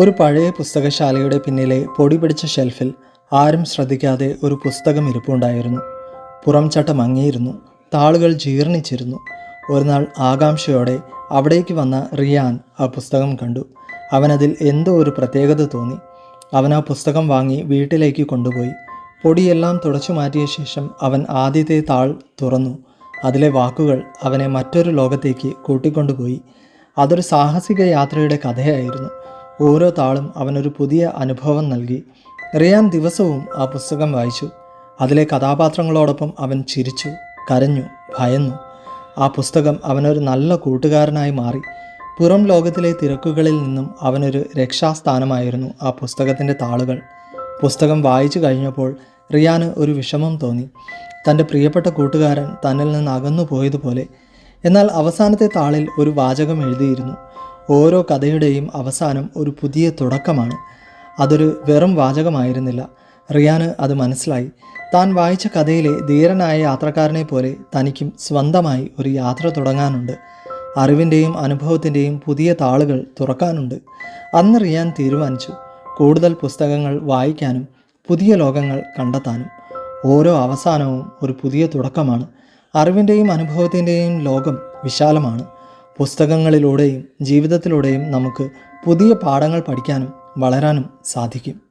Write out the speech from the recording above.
ഒരു പഴയ പുസ്തകശാലയുടെ പിന്നിലെ പൊടി പിടിച്ച ഷെൽഫിൽ ആരും ശ്രദ്ധിക്കാതെ ഒരു പുസ്തകം ഇരിപ്പുണ്ടായിരുന്നു. പുറം ചട്ട മങ്ങിയിരുന്നു താളുകൾ ജീർണിച്ചിരുന്നു. ഒരു നാൾ ആകാംക്ഷയോടെ അവിടേക്ക് വന്ന റിയാൻ ആ പുസ്തകം കണ്ടു. അവനതിൽ എന്തോ ഒരു പ്രത്യേകത തോന്നി. അവൻ ആ പുസ്തകം വാങ്ങി വീട്ടിലേക്ക് കൊണ്ടുപോയി. പൊടിയെല്ലാം തുടച്ചു മാറ്റിയ ശേഷം അവൻ ആദ്യത്തെ താൾ തുറന്നു. അതിലെ വാക്കുകൾ അവനെ മറ്റൊരു ലോകത്തേക്ക് കൂട്ടിക്കൊണ്ടുപോയി. അതൊരു സാഹസിക യാത്രയുടെ കഥയായിരുന്നു. ഓരോ താളും അവനൊരു പുതിയ അനുഭവം നൽകി. റിയാൻ ദിവസവും ആ പുസ്തകം വായിച്ചു. അതിലെ കഥാപാത്രങ്ങളോടൊപ്പം അവൻ ചിരിച്ചു കരഞ്ഞു ഭയന്നു. ആ പുസ്തകം അവനൊരു നല്ല കൂട്ടുകാരനായി മാറി. പുറം ലോകത്തിലെ തിരക്കുകളിൽ നിന്നും അവനൊരു രക്ഷാസ്ഥാനമായിരുന്നു ആ പുസ്തകത്തിന്റെ താളുകൾ. പുസ്തകം വായിച്ചു കഴിഞ്ഞപ്പോൾ റിയാന് ഒരു വിഷമം തോന്നി. തന്റെ പ്രിയപ്പെട്ട കൂട്ടുകാരൻ തന്നിൽ നിന്ന് അകന്നു പോയതുപോലെ എന്നാൽ അവസാനത്തെ താളിൽ ഒരു വാചകം എഴുതിയിരുന്നു. ഓരോ കഥയുടെയും അവസാനം ഒരു പുതിയ തുടക്കമാണ്. അതൊരു വെറും വാചകമായിരുന്നില്ല. റിയാന് അത് മനസ്സിലായി. താൻ വായിച്ച കഥയിലെ ധീരനായ യാത്രക്കാരനെ പോലെ തനിക്കും സ്വന്തമായി ഒരു യാത്ര തുടങ്ങാനുണ്ട്. അറിവിന്റെയും അനുഭവത്തിന്റെയും പുതിയ താളുകൾ തുറക്കാനുണ്ട്. അന്ന് റിയാൻ തീരുമാനിച്ചു കൂടുതൽ പുസ്തകങ്ങൾ വായിക്കാനും പുതിയ ലോകങ്ങൾ കണ്ടെത്താനും. ഓരോ അവസാനവും ഒരു പുതിയ തുടക്കമാണ്. അറിവിന്റെയും അനുഭവത്തിന്റെയും ലോകം വിശാലമാണ്. പുസ്തകങ്ങളിലൂടെയും ജീവിതത്തിലൂടെയും നമുക്ക് പുതിയ പാഠങ്ങൾ പഠിക്കാനും വളരാനും സാധിക്കും.